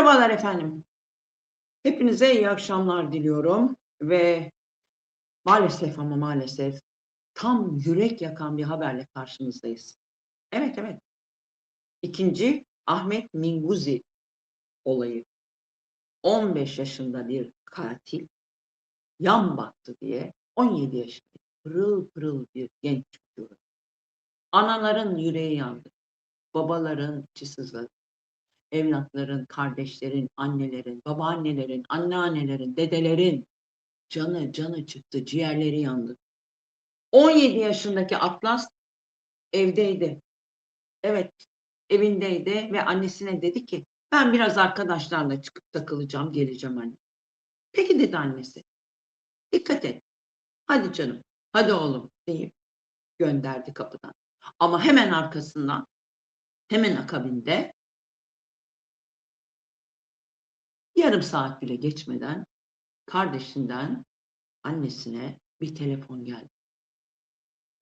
Merhabalar efendim. Hepinize iyi akşamlar diliyorum ve maalesef ama maalesef tam yürek yakan bir haberle karşınızdayız. Evet evet. İkinci Ahmet Minguzi olayı. 15 yaşında bir katil yan baktı diye 17 yaşında pırıl pırıl bir genç çocuğu. Anaların yüreği yandı. Babaların içi sızladı evlatların, kardeşlerin, annelerin, babaannelerin, anneannelerin, dedelerin canı canı çıktı, ciğerleri yandı. 17 yaşındaki Atlas evdeydi. Evet, evindeydi ve annesine dedi ki ben biraz arkadaşlarla çıkıp takılacağım, geleceğim anne. Peki dedi annesi. Dikkat et. Hadi canım, hadi oğlum deyip gönderdi kapıdan. Ama hemen arkasından, hemen akabinde Yarım saat bile geçmeden kardeşinden annesine bir telefon geldi.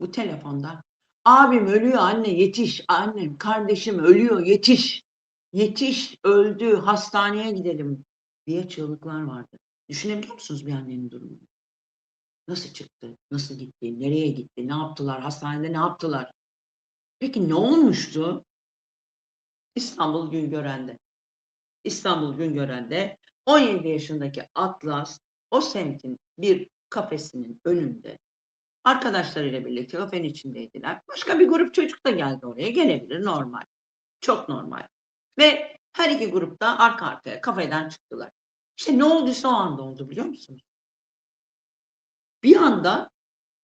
Bu telefonda abim ölüyor anne yetiş, annem kardeşim ölüyor yetiş, yetiş öldü hastaneye gidelim diye çığlıklar vardı. Düşünebiliyor musunuz bir annenin durumunu? Nasıl çıktı, nasıl gitti, nereye gitti, ne yaptılar, hastanede ne yaptılar? Peki ne olmuştu? İstanbul Güngören'de. İstanbul Güngören'de 17 yaşındaki Atlas o semtin bir kafesinin önünde arkadaşlarıyla birlikte kafenin içindeydiler. Başka bir grup çocuk da geldi oraya. Gelebilir normal. Çok normal. Ve her iki grup da arka arkaya kafeden çıktılar. İşte ne olduysa o anda oldu biliyor musunuz? Bir anda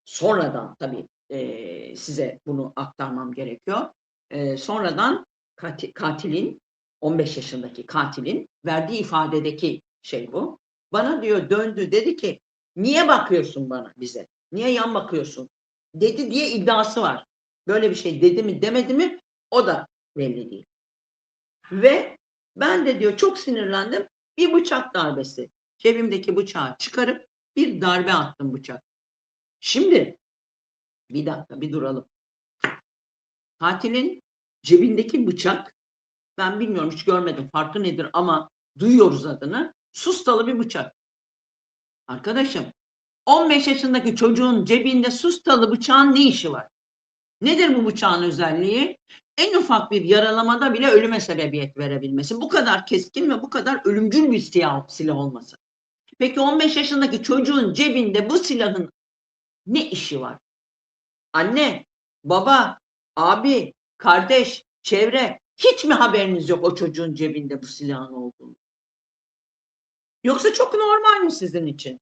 sonradan tabii e, size bunu aktarmam gerekiyor. E, sonradan katil, katilin 15 yaşındaki katilin verdiği ifadedeki şey bu. Bana diyor döndü dedi ki niye bakıyorsun bana bize? Niye yan bakıyorsun? Dedi diye iddiası var. Böyle bir şey dedi mi demedi mi o da belli değil. Ve ben de diyor çok sinirlendim. Bir bıçak darbesi. Cebimdeki bıçağı çıkarıp bir darbe attım bıçak. Şimdi bir dakika bir duralım. Katilin cebindeki bıçak ben bilmiyorum hiç görmedim farkı nedir ama duyuyoruz adını. Sustalı bir bıçak. Arkadaşım 15 yaşındaki çocuğun cebinde sustalı bıçağın ne işi var? Nedir bu bıçağın özelliği? En ufak bir yaralamada bile ölüme sebebiyet verebilmesi. Bu kadar keskin ve bu kadar ölümcül bir silah, silah olması. Peki 15 yaşındaki çocuğun cebinde bu silahın ne işi var? Anne, baba, abi, kardeş, çevre hiç mi haberiniz yok o çocuğun cebinde bu silahın olduğunu? Yoksa çok normal mi sizin için?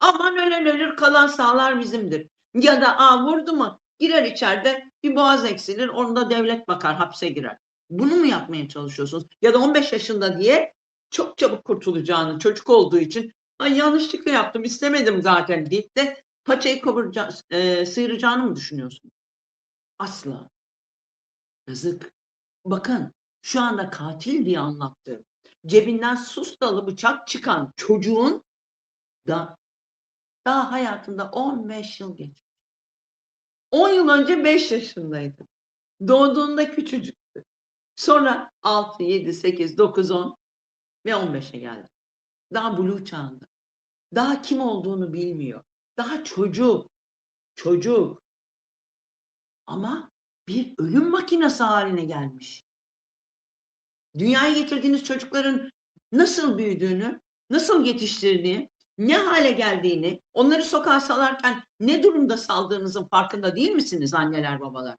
Aman ölen ölür kalan sağlar bizimdir. Ya da a vurdu mu girer içeride bir boğaz eksilir onu da devlet bakar hapse girer. Bunu mu yapmaya çalışıyorsunuz? Ya da 15 yaşında diye çok çabuk kurtulacağını çocuk olduğu için Ay yanlışlıkla yaptım istemedim zaten deyip de paçayı kıvırca, e, sıyıracağını mı düşünüyorsun? Asla. Yazık. Bakın şu anda katil diye anlattı. Cebinden sustalı bıçak çıkan çocuğun da daha hayatında 15 yıl geçti. 10 yıl önce 5 yaşındaydı. Doğduğunda küçücüktü. Sonra 6, 7, 8, 9, 10 ve 15'e geldi. Daha blue çağında. Daha kim olduğunu bilmiyor. Daha çocuk. Çocuk. Ama bir ölüm makinesi haline gelmiş. Dünyaya getirdiğiniz çocukların nasıl büyüdüğünü, nasıl yetiştirdiğini, ne hale geldiğini, onları sokağa salarken ne durumda saldığınızın farkında değil misiniz anneler babalar?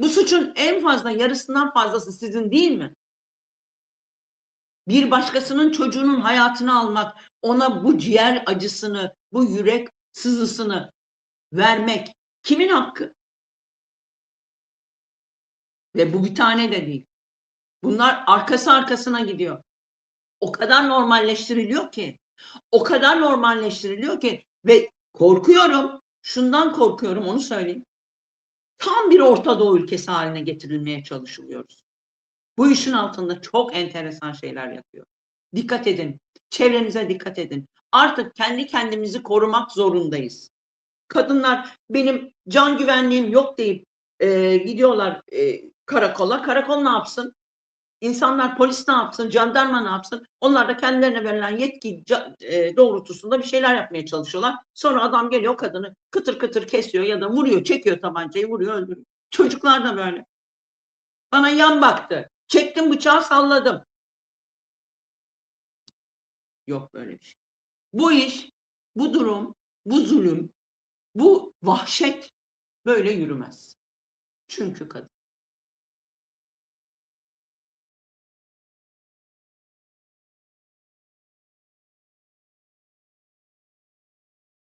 Bu suçun en fazla yarısından fazlası sizin değil mi? Bir başkasının çocuğunun hayatını almak, ona bu ciğer acısını, bu yürek sızısını vermek kimin hakkı? Ve bu bir tane de değil. Bunlar arkası arkasına gidiyor. O kadar normalleştiriliyor ki. O kadar normalleştiriliyor ki ve korkuyorum. Şundan korkuyorum onu söyleyeyim. Tam bir Orta Doğu ülkesi haline getirilmeye çalışılıyoruz. Bu işin altında çok enteresan şeyler yapıyor. Dikkat edin. Çevrenize dikkat edin. Artık kendi kendimizi korumak zorundayız. Kadınlar benim can güvenliğim yok deyip e, gidiyorlar e, karakola. Karakol ne yapsın? İnsanlar polis ne yapsın, jandarma ne yapsın? Onlar da kendilerine verilen yetki e, doğrultusunda bir şeyler yapmaya çalışıyorlar. Sonra adam geliyor kadını kıtır kıtır kesiyor ya da vuruyor, çekiyor tabancayı, vuruyor, öldürüyor. Çocuklar da böyle. Bana yan baktı. Çektim bıçağı salladım. Yok böyle bir şey. Bu iş, bu durum, bu zulüm, bu vahşet böyle yürümez. Çünkü kadın.